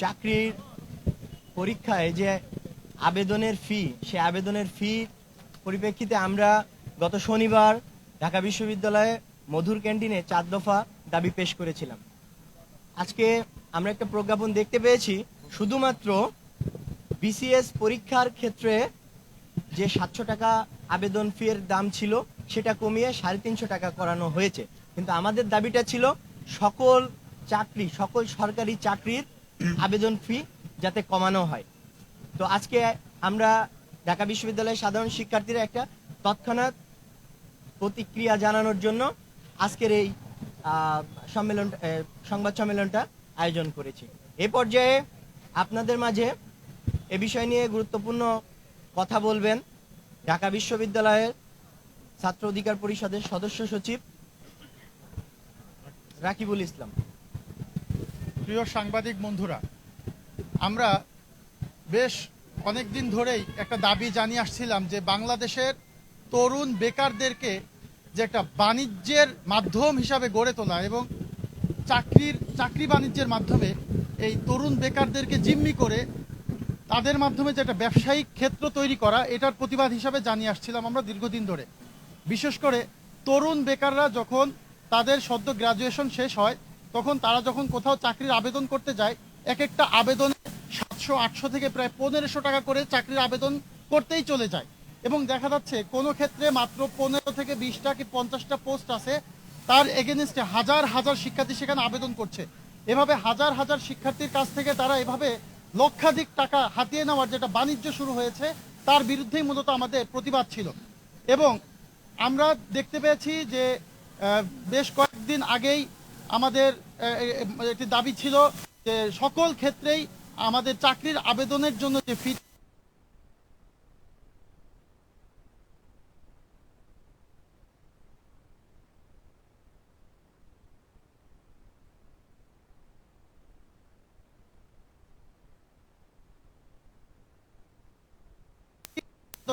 চাকরির পরীক্ষায় যে আবেদনের ফি সে আবেদনের ফি পরিপ্রেক্ষিতে আমরা গত শনিবার ঢাকা বিশ্ববিদ্যালয়ে মধুর ক্যান্টিনে চার দফা দাবি পেশ করেছিলাম। আজকে আমরা একটা প্রজ্ঞাপন দেখতে পেয়েছি। শুধুমাত্র বিসিএস পরীক্ষার ক্ষেত্রে যে সাতশো টাকা আবেদন ফি এর দাম ছিল, সেটা কমিয়ে সাড়ে তিনশো টাকা করানো হয়েছে। কিন্তু আমাদের দাবিটা ছিল সকল চাকরি, সকল সরকারি চাকরির আবেদন ফি যাতে কমানো হয়। তো আজকে আমরা ঢাকা বিশ্ববিদ্যালয়ের সাধারণ শিক্ষার্থীরা একটা তৎক্ষণাৎ প্রতিক্রিয়া জানানোর জন্য আজকের এই সম্মেলন সংবাদ সম্মেলনটা আয়োজন করেছি। এ পর্যায়ে আপনাদের মাঝে এ বিষয় নিয়ে গুরুত্বপূর্ণ কথা বলবেন ঢাকা বিশ্ববিদ্যালয়ের ছাত্র অধিকার পরিষদের সদস্য সচিব রাকিবুল ইসলাম। প্রিয় সাংবাদিক বন্ধুরা, আমরা বেশ অনেক দিন ধরেই একটা দাবি জানিয়ে আসছিলাম যে বাংলাদেশের তরুণ বেকারদেরকে যে একটা বাণিজ্যের মাধ্যম হিসাবে গড়ে তোলা এবং চাকরির, চাকরি বাণিজ্যের মাধ্যমে এই তরুণ বেকারদেরকে জিম্মি করে তাদের মাধ্যমে যে একটা ব্যবসায়িক ক্ষেত্র তৈরি করা, এটার প্রতিবাদ হিসাবে জানিয়ে আসছিলাম আমরা দীর্ঘদিন ধরে। বিশেষ করে তরুণ বেকাররা যখন তাদের সদ্য গ্রাজুয়েশন শেষ হয় তখন তারা যখন কোথাও চাকরির আবেদন করতে যায় এক একটা আবেদনে সাতশো, আটশো থেকে প্রায় পনেরোশো টাকা করে চাকরির আবেদন করতেই চলে যায়। এবং দেখা যাচ্ছে কোনো ক্ষেত্রে মাত্র পনেরো থেকে বিশটা কি পঞ্চাশটা পোস্ট আছে, তার এগেনস্টে হাজার হাজার শিক্ষার্থী সেখানে আবেদন করছে। এভাবে হাজার হাজার শিক্ষার্থীর কাছ থেকে তারা এভাবে লক্ষাধিক টাকা হাতিয়ে নেওয়ার যেটা বাণিজ্য শুরু হয়েছে, তার বিরুদ্ধেই মূলত আমাদের প্রতিবাদ ছিল। এবং আমরা দেখতে পেয়েছি যে বেশ কয়েকদিন আগেই আমাদের একটি দাবি ছিল যে সকল ক্ষেত্রেই আমাদের চাকরির আবেদনের জন্য যে ফি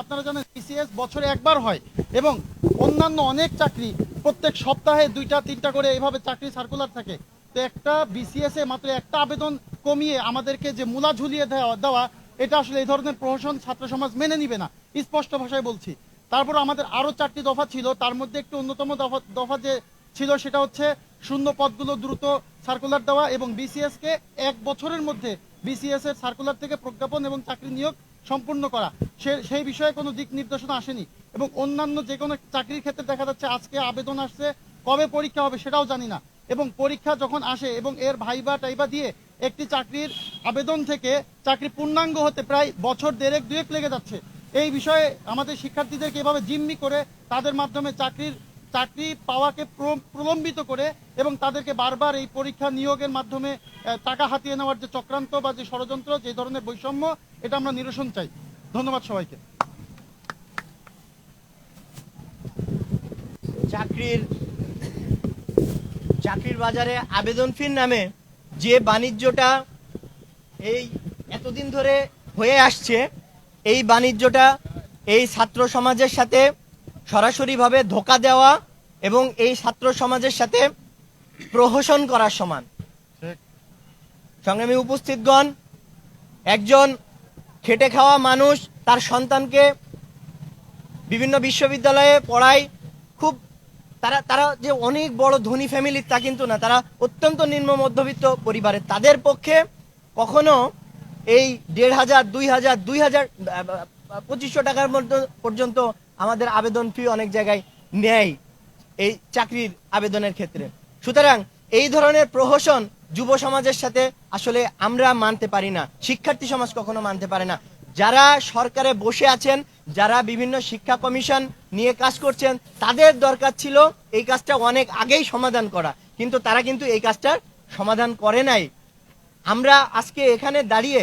আপনারা জানেন বিসিএস বছরে একবার হয় এবং অন্যান্য অনেক চাকরি প্রত্যেক সপ্তাহে দুইটা, তিনটা করে এইভাবে চাকরি সার্কুলার থাকে। তো একটা বিসিএস এ মাত্র একটা আবেদন কমিয়ে আমাদেরকে যে মূলা ঝুলিয়ে দেওয়া দেওয়া, এটা আসলে এই ধরনের প্রহসন ছাত্র সমাজ মেনে নিবে না, স্পষ্ট ভাষায় বলছি। তারপর আমাদের আরও চারটি দফা ছিল, তার মধ্যে একটি অন্যতম দফা দফা যে ছিল সেটা হচ্ছে শূন্য পদগুলো দ্রুত সার্কুলার দেওয়া এবং বিসিএস কে এক বছরের মধ্যে বিসিএস এর সার্কুলার থেকে প্রজ্ঞাপন এবং চাকরি নিয়োগ সম্পূর্ণ করা। সে, সেই বিষয়ে কোনো দিক নির্দেশনা আসেনি। এবং অন্যান্য যে কোনো চাকরির ক্ষেত্রে দেখা যাচ্ছে আজকে আবেদন আসছে, কবে পরীক্ষা হবে সেটাও জানি না। এবং পরীক্ষা যখন আসে এবং এর ভাইবা টাইবা দিয়ে একটি চাকরির আবেদন থেকে চাকরি পূর্ণাঙ্গ হতে প্রায় বছর দেড়েক দুয়েক লেগে যাচ্ছে। এই বিষয়ে আমাদের শিক্ষার্থীদেরকে এভাবে জিম্মি করে তাদের মাধ্যমে চাকরির চাকরি পাওয়াকে প্র- প্রলম্বিত করে এবং তাদেরকে বারবার এই পরীক্ষা নিয়োগের মাধ্যমে টাকা হাতিয়ে নেওয়ার যে চক্রান্ত বা যে ষড়যন্ত্র, যে ধরনের বৈষম্য, এটা আমরা নিরসন চাই। ধন্যবাদ সবাইকে। চাকরির চাকরির বাজারে আবেদন ফির নামে যে বাণিজ্যটা এই এতদিন ধরে হয়ে আসছে, এই বাণিজ্যটা এই ছাত্র সমাজের সাথে সরাসরিভাবে ধোকা দেওয়া এবং এই ছাত্র সমাজের সাথে প্রহসন করার সমান। সংগ্রামী উপস্থিতগণ একজন খেটে খাওয়া মানুষ, তার সন্তানকে বিভিন্ন বিশ্ববিদ্যালয়ে পড়ায়, খুব তারা তারা যে অনেক বড় ধনী ফ্যামিলির তা কিন্তু না, তারা অত্যন্ত নিম্ন মধ্যবিত্ত পরিবারের। তাদের পক্ষে কখনো এই দেড় হাজার, দুই হাজার দুই হাজার পঁচিশশো টাকার মধ্যে পর্যন্ত আমাদের আবেদন ফি অনেক জায়গায় নেয় এই চাকরির আবেদনের ক্ষেত্রে। সুতরাং এই ধরনের প্রহসন যুব সমাজের সাথে আসলে আমরা মানতে পারি না। শিক্ষার্থী সমাজ কখনো মানতে পারে না। যারা সরকারে বসে আছেন, যারা বিভিন্ন শিক্ষা কমিশন নিয়ে কাজ করছেন, তাদের দরকার ছিল এই কাজটা অনেক আগেই সমাধান করা। কিন্তু তারা কিন্তু এই কাজটার সমাধান করে নাই। আমরা আজকে এখানে দাঁড়িয়ে,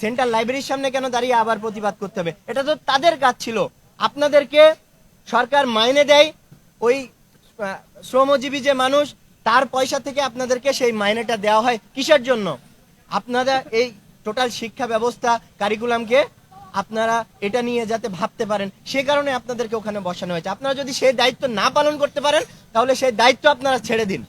সেন্ট্রাল লাইব্রেরির সামনে কেন দাঁড়িয়ে আবার প্রতিবাদ করতে হবে? এটা তো তাদের কাজ ছিল। আপনাদেরকে সরকার মাইনে দেয়, ওই শ্রমজীবী যে মানুষ, তার পয়সা থেকে আপনাদেরকে সেই মাইনেটা দেওয়া হয় কিসের জন্য? আপনারা এই টোটাল শিক্ষা ব্যবস্থা কারিকুলামকে আপনারা এটা নিয়ে যাতে ভাবতে পারেন, সে কারণে আপনাদেরকে ওখানে বসানো হয়েছে। আপনারা যদি সেই দায়িত্ব না পালন করতে পারেন, তাহলে সেই দায়িত্ব আপনারা ছেড়ে দিন।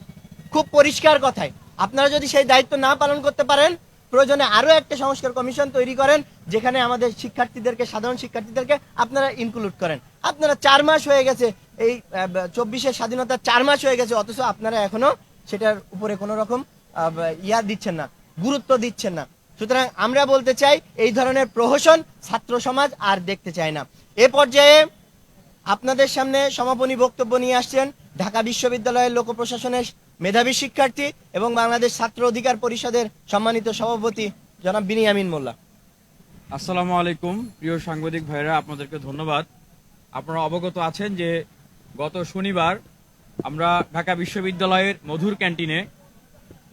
খুব পরিষ্কার কথায় আপনারা যদি সেই দায়িত্ব না পালন করতে পারেন প্রয়োজনে আরও একটা সংস্কার কমিশন তৈরি করেন, যেখানে আমাদের শিক্ষার্থীদেরকে, সাধারণ শিক্ষার্থীদেরকে আপনারা ইনক্লুড করেন। আপনারা চার মাস হয়ে গেছে, এই চব্বিশের স্বাধীনতা চার মাস হয়ে গেছে, অথচ আপনারা এখনও সেটার উপরে কোনো রকম ইয়া দিচ্ছেন না, গুরুত্ব দিচ্ছেন না। সুতরাং আমরা বলতে চাই, এই ধরনের প্রহসন ছাত্র সমাজ আর দেখতে চায় না। এ পর্যায়ে আপনাদের সামনে সমাপনী বক্তব্য নিয়ে আসছেন ঢাকা বিশ্ববিদ্যালয়ের লোক প্রশাসনের মেধাবী শিক্ষার্থী এবং বাংলাদেশ ছাত্র অধিকার পরিষদের সম্মানিত সভাপতি জনাব বিনিয়ামিন মোল্লা। আসসালামু আলাইকুম, প্রিয় সাংবাদিক ভাইরা আপনাদেরকে ধন্যবাদ। আপনারা অবগত আছেন যে গত শনিবার আমরা ঢাকা বিশ্ববিদ্যালয়ের মধুর ক্যান্টিনে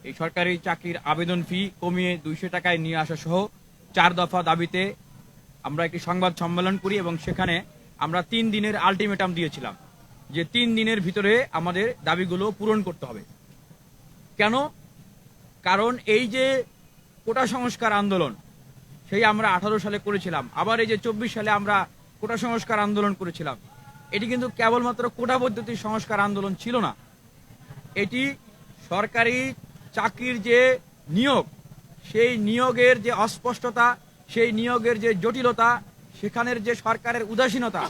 এই সরকারি চাকরির আবেদন ফি কমিয়ে দুইশো টাকায় নিয়ে আসা সহ চার দফা দাবিতে আমরা একটি সংবাদ সম্মেলন করি এবং সেখানে আমরা তিন দিনের আলটিমেটাম দিয়েছিলাম। যে তিন দিনের ভিতরে আমাদের দাবিগুলো পূরণ করতে হবে। কেন? কারণ এই যে কোটা সংস্কার আন্দোলন, সেই আমরা আঠারো সালে করেছিলাম। আবার এই যে চব্বিশ সালে আমরা কোটা সংস্কার আন্দোলন করেছিলাম। এটি কিন্তু কেবলমাত্র কোটা পদ্ধতির সংস্কার আন্দোলন ছিল না। এটি সরকারি চাকরির যে নিয়োগ, সেই নিয়োগের যে অস্পষ্টতা, সেই নিয়োগের যে জটিলতা, সেখানের যে সরকারের উদাসীনতা,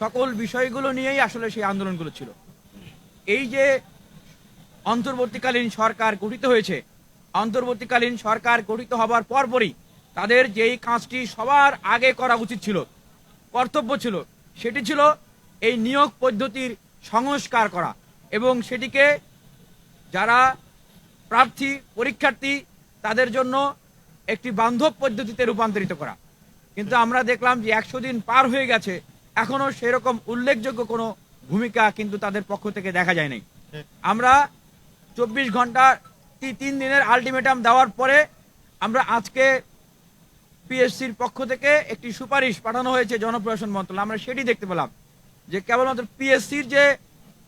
সকল বিষয়গুলো নিয়েই আসলে সেই আন্দোলনগুলো ছিল। এই যে অন্তর্বর্তীকালীন সরকার গঠিত হয়েছে। অন্তর্বর্তীকালীন সরকার গঠিত হবার পরপরই তাদের যেই কাজটি সবার আগে করা উচিত ছিল, কর্তব্য ছিল, সেটি ছিল এই নিয়োগ পদ্ধতির সংস্কার করা এবং সেটিকে যারা প্রার্থী, পরীক্ষার্থী, তাদের জন্য একটি বান্ধব পদ্ধতিতে রূপান্তরিত করা। কিন্তু আমরা দেখলাম যে একশো দিন পার হয়ে গেছে, এখনও সেরকম উল্লেখযোগ্য কোনো ভূমিকা কিন্তু তাদের পক্ষ থেকে দেখা যায় নাই। আমরা চব্বিশ ঘণ্টা তিন দিনের আলটিমেটাম দেওয়ার পরে আমরা আজকে পিএসসির পক্ষ থেকে একটি সুপারিশ পাঠানো হয়েছে জনপ্রশাসন মন্ত্রণালয়। আমরা সেটি দেখতে পেলাম যে কেবলমাত্র পিএসসির যে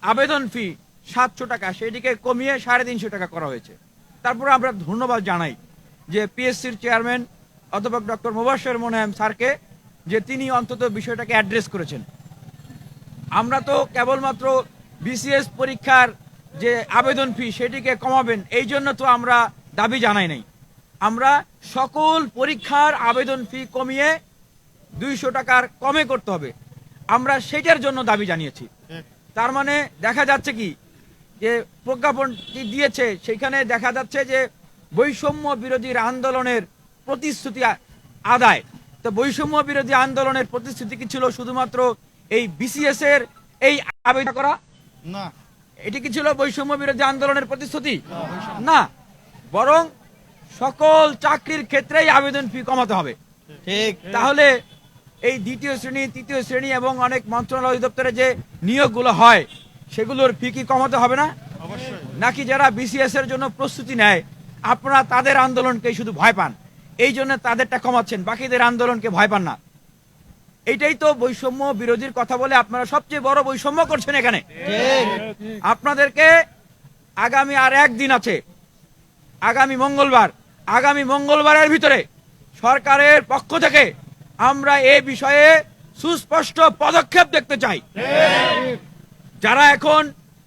আবেদন ফি সাতশো টাকা, সেটিকে কমিয়ে সাড়ে তিনশো টাকা করা হয়েছে। তারপরে আমরা ধন্যবাদ জানাই যে পিএসসির চেয়ারম্যান অধ্যাপক ডক্টর মুবাসের মোনায়েম স্যারকে যে তিনি অন্তত বিষয়টাকে অ্যাড্রেস করেছেন। আমরা তো কেবলমাত্র বিসিএস পরীক্ষার যে আবেদন ফি সেটিকে কমাবেন এই জন্য তো আমরা দাবি জানাই নাই। আমরা সকল পরীক্ষার আবেদন ফি কমিয়ে দুইশো টাকার কমে করতে হবে। আমরা সেটার জন্য দাবি জানিয়েছি। তার মানে দেখা যাচ্ছে কি যে প্রজ্ঞাপনটি দিয়েছে সেখানে দেখা যাচ্ছে যে বৈষম্য বিরোধীর আন্দোলনের প্রতিশ্রুতি আদায়। তো বৈষম্য বিরোধী আন্দোলনের প্রতিশ্রুতি কি ছিল? শুধুমাত্র এই বিসিএস এর এই আবেদন করা? না। এটি কি ছিল বৈষম্য বিরোধী আন্দোলনের প্রতিশ্রুতি? না। বরং সকল চাকরির ক্ষেত্রেই আবেদন ফি কমাতে হবে। ঠিক। তাহলে এই দ্বিতীয় শ্রেণি তৃতীয় শ্রেণি এবং অনেক মন্ত্রণালয় অধিদপ্তরে যে নিয়োগগুলো হয় সেগুলোর ফি কি কমাতে হবে না? নাকি যারা বিসিএস এর জন্য প্রস্তুতি নেয় আপনারা তাদের আন্দোলনকে শুধু ভয় পান? এই জন্য তাদেরটা কমাচ্ছেন বাকিদের আন্দোলনকে ভয় পান না। এইটাই তো বৈষম্য বিরোধীর কথা বলে আপনারা সবচেয়ে বড় বৈষম্য করছেন এখানে। আপনাদেরকে আগামী আর একদিন আছে আগামী মঙ্গলবার আগামী মঙ্গলবারের ভিতরে সরকারের পক্ষ থেকে আমরা এ বিষয়ে সুস্পষ্ট পদক্ষেপ দেখতে চাই। যারা এখন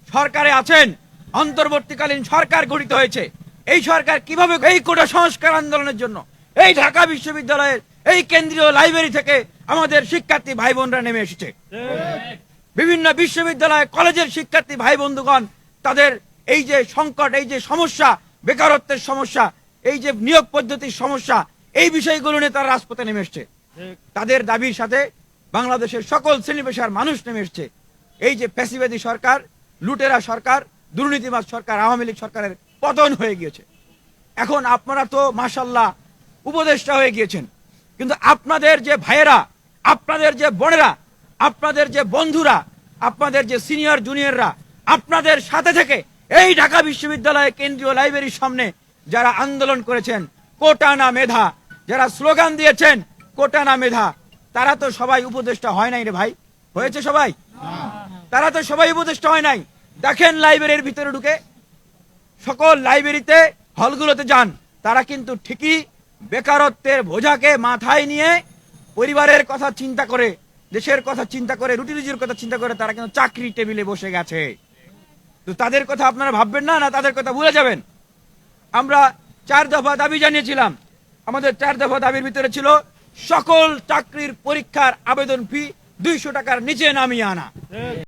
সরকারে আছেন অন্তর্বর্তীকালীন সরকার গঠিত হয়েছে এই সরকার কীভাবে এই কোটা সংস্কার আন্দোলনের জন্য এই ঢাকা বিশ্ববিদ্যালয়ের এই কেন্দ্রীয় লাইব্রেরি থেকে আমাদের শিক্ষার্থী ভাই বোনরা নেমে এসেছে। বিভিন্ন বিশ্ববিদ্যালয়, কলেজের শিক্ষার্থী ভাই বন্ধুগণ তাদের এই যে সংকট, এই যে সমস্যা, বেকারত্বের সমস্যা, এই যে নিয়োগ পদ্ধতির সমস্যা, এই বিষয়গুলো নিয়ে তারা রাজপথে নেমে এসছে। তাদের দাবির সাথে বাংলাদেশের সকল শ্রেণি পেশার মানুষ নেমে এসছে। এই যে ফ্যাসিবাদী সরকার, লুটেরা সরকার, দুর্নীতিবাজ সরকার, আওয়ামী লীগ সরকারের পতন হয়ে গিয়েছে। এখন আপনারা তো মাসাল্লাহ উপদেষ্টা হয়ে গিয়েছেন। কিন্তু আপনাদের যে ভাইয়েরা আপনাদের যে বোনেরা, আপনাদের যে বন্ধুরা, আপনাদের যে সিনিয়র, জুনিয়ররা, আপনাদের সাথে থেকে এই ঢাকা বিশ্ববিদ্যালয় কেন্দ্রীয় লাইব্রেরির সামনে যারা আন্দোলন করেছেন, কোটা না মেধা, যারা স্লোগান দিয়েছেন, কোটা না মেধা, তারা তো সবাই উপদেষ্টা হয় নাই রে ভাই। হয়েছে সবাই? তারা তো সবাই উপদেষ্টা হয় নাই। দেখেন লাইব্রেরির ভিতরে ঢুকে, সকল লাইব্রেরিতে হলগুলোতে যান, তারা কিন্তু ঠিকই বেকারত্বের বোঝাকে মাথায় নিয়ে পরিবারের কথা চিন্তা করে, দেশের কথা চিন্তা করে, রুটি রুজির কথা চিন্তা করে তারা কিন্তু চাকরি টেবিলে বসে গেছে। তো তাদের কথা আপনারা ভাববেন না না তাদের কথা ভুলে যাবেন। আমরা চার দফা দাবি জানিয়েছিলাম, আমাদের চার দফা দাবির ভিতরে ছিল সকল চাকরির পরীক্ষার আবেদন ফি দুইশো টাকার নিচে নামিয়ে আনা।